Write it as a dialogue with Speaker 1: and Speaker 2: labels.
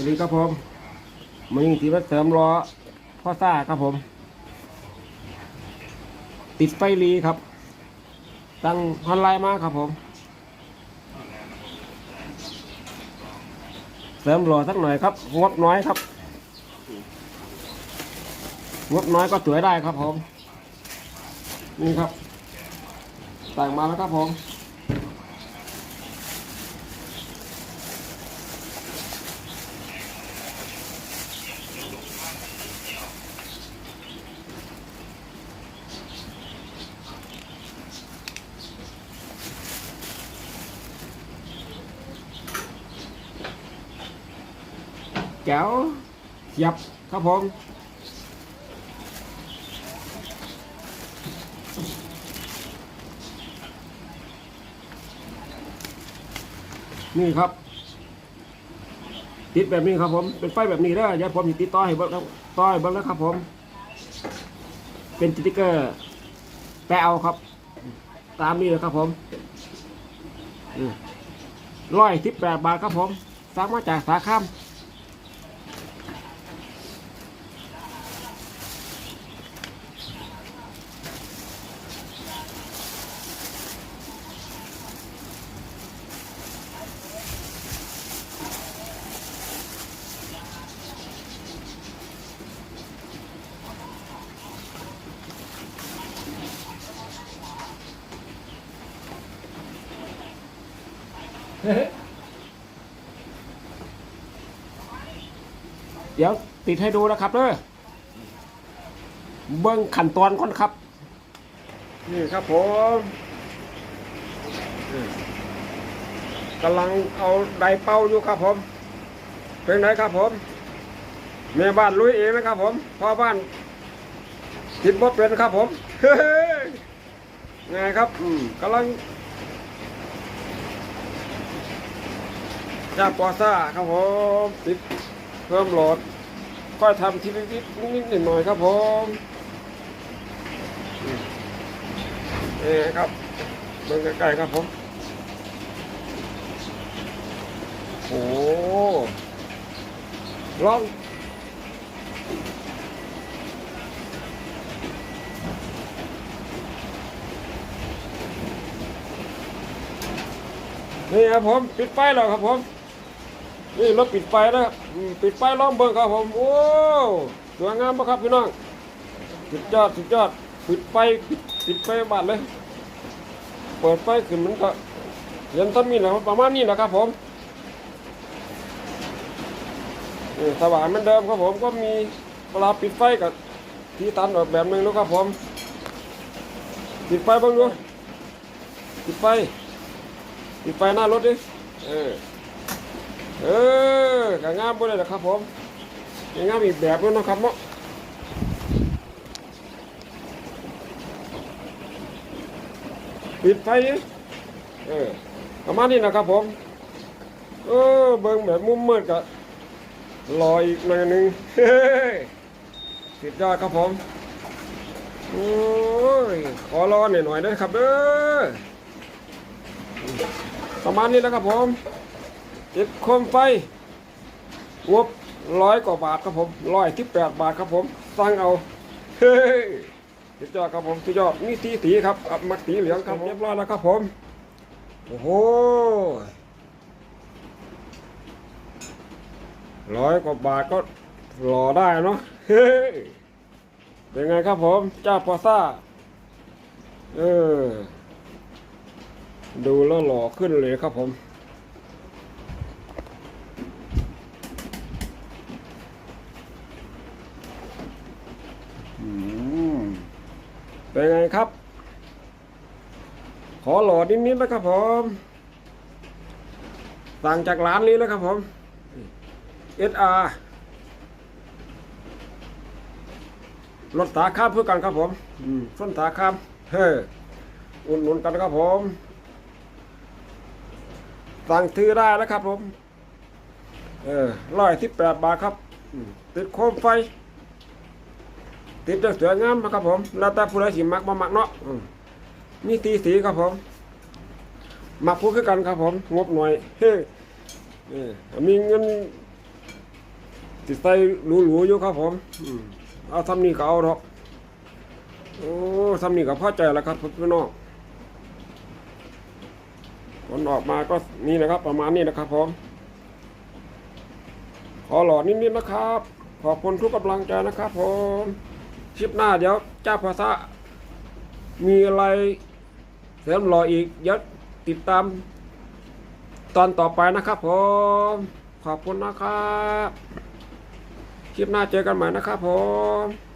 Speaker 1: วัสดีครับผมมายิงสีมาเสริมล้อพ่อซ่าครับผม ติดไฟรีครับ ตั้งฮอนไลน์มาครับผม เสริมล้อสักหน่อยครับงบน้อยครับงบน้อยก็สวยได้ครับผม นี่ครับแต่งมาแล้วครับผม แกวเสียบครับผมนี่ครับ ติดแบบนี้ครับผมเป็นไฟแบบนี้เด้อเดี๋ยผมติดต่อให้บิ้งแล้วต่อให้บิ้งแล้วครับผม เป็นสติ๊กเกอร์แปะเอาครับ ตามนี้เลยครับผมร้อยสิบแปดบาทครับผมสั่งมาจากสาขาม เดี๋ยวติดให้ดูนะครับเด้อเบิ้งขั้นตอนก่อนครับ นี่ครับผมกำลังเอาไดเป้าอยู่ครับผมเป็นไงครับผมแม่บ้านลุยเองนะครับผมพ่อบ้านติดบดเป็นครับผมเฮ้ยไงครับกำลัง จ้าปอซ่าครับผมติดเพิ่มโหลดก็ทำทีนิดนิดหน่อยครับผมนี่ครับเบิ่งใกล้ๆครับผมโอ้ลองนี่ครับผม ปิดไฟแล้วครับผม นี่รถปิดไฟนะครับปิดไฟล้อมเบิ่งครับผมโอ้สวยงามปะครับพี่น้องสุดยอดสุดยอดปิดไฟปิดปิดไฟบาดเลย เปิดไฟขึ้นมันก็เย็นต้นมีแหละครับประมาณนี้นะครับผมนี่สว่างเหมือนเดิมครับผมก็มีเวลาปิดไฟกับที่ตันออกแบบหนึงนะครับผมปิดไฟบ้างดูปิดไฟปิดไฟหน้ารถดิเออ เออกางามบ่ได้หรอครับผมกางามอีกแบบนึงนะครับเนาะปิดไฟเออประมาณนี้นะครับผม เออเบิ่งแบบมุมมืดก็รอยอีกหน่อยนึงเฮ้ยสุดยอดครับผมโอ้ยขอรอหน่อยหน่อยนะครับเด้อประมาณนี้นะครับผม ติดโคมไฟงบร้อยกว่าบาทครับผมร้อยที่แปดบาทครับผมสั่งเอาเฮ้ยสุดยอดครับผมสุดยอดนี่สีสีครับอับมักสีเหลืองครับเรียบร้อยแล้วครับผมโอ้โหร้อยกว่าบาทก็หล่อได้เนาะเฮ้ยเป็นไงครับผมเจ้าปอซ่าเออดูแล้วหล่อขึ้นเลยครับผม อืม เป็นไงครับ ขอหลอดนิดๆนะครับผมสั่งจากร้านนี้แล้วครับผม SR รถสาข้ามเพื่อกันครับผมส้นสาข้ามเฮ้ออุ่นหนุนกันครับผม สั่งซื้อได้นะครับผม เออร้อยสิบแปดบาทครับ ติดโคมไฟ ติดได้สวยงามนะครับผมแล้วแต่ผู้ใดสิมักมามักเนาะอืมมีตีสีครับผมมักพูดคือกันครับผม งบหน่อยเฮ้ยเออมีเงินติดใส่หรูๆอยู่ครับผมอืมเอาทำนี่ก็เอาเถอะโอ้ทำนี่ก็พอใจแล้วครับพี่น้องผลออกมาก็นี่นะครับ ประมาณนี้นะครับผมขอหลอดนิดๆนะครับ ขอบคุณทุกกำลังใจนะครับผม คลิปหน้าเดี๋ยวเจ้าภาษามีอะไรเสริมหล่ออีกเดี๋ยวติดตาม ตอนต่อไปนะครับผมขอบคุณนะครับ คลิปหน้าเจอกันใหม่นะครับผม